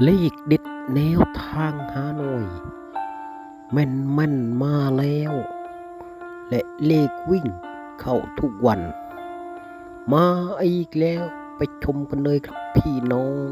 เลขเด็ดแนวทางฮานอยแม่นแม่นมาแล้ว และเลขวิ่งเข้าทุกวัน มาอีกแล้วไปชมกันเลยครับพี่น้อง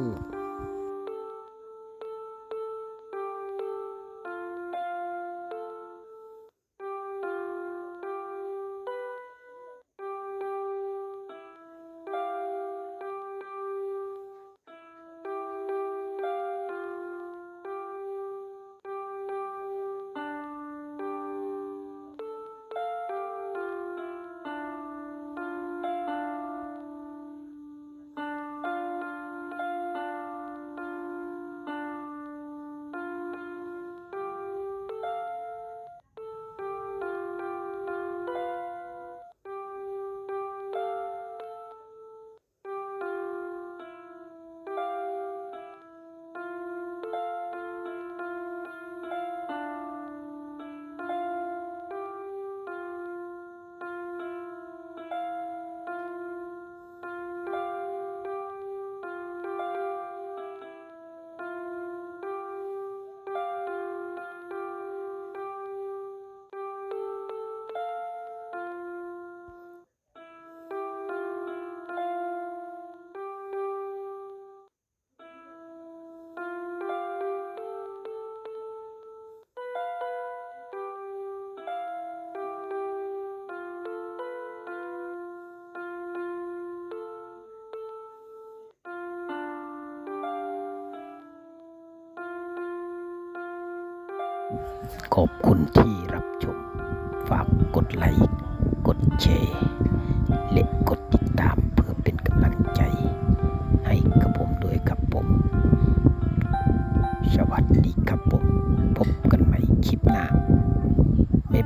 ขอบคุณที่รับชม ฝากกดไลค์ กดแชร์